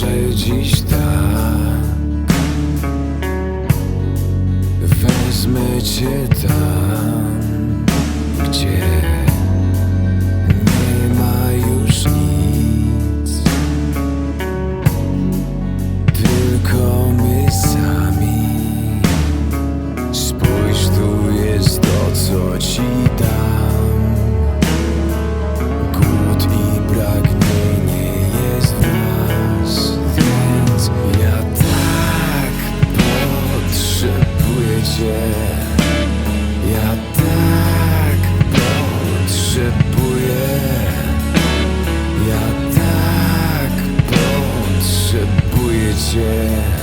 że dziś tak. Wezmę cię tak. yeah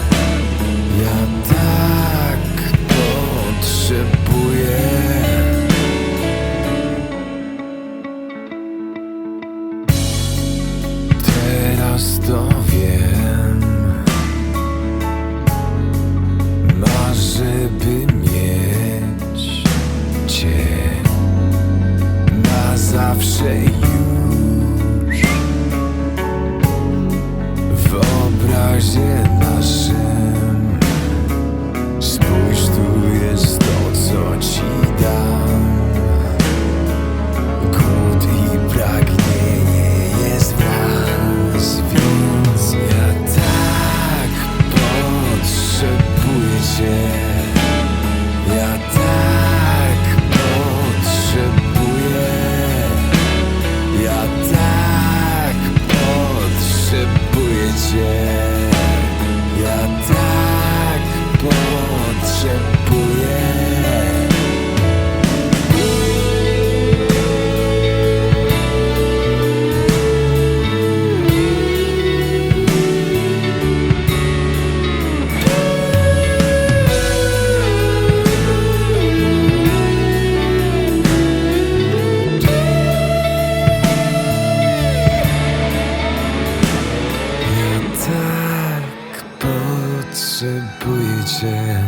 potrzebuję cię.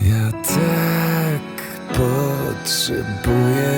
Ja tak potrzebuję.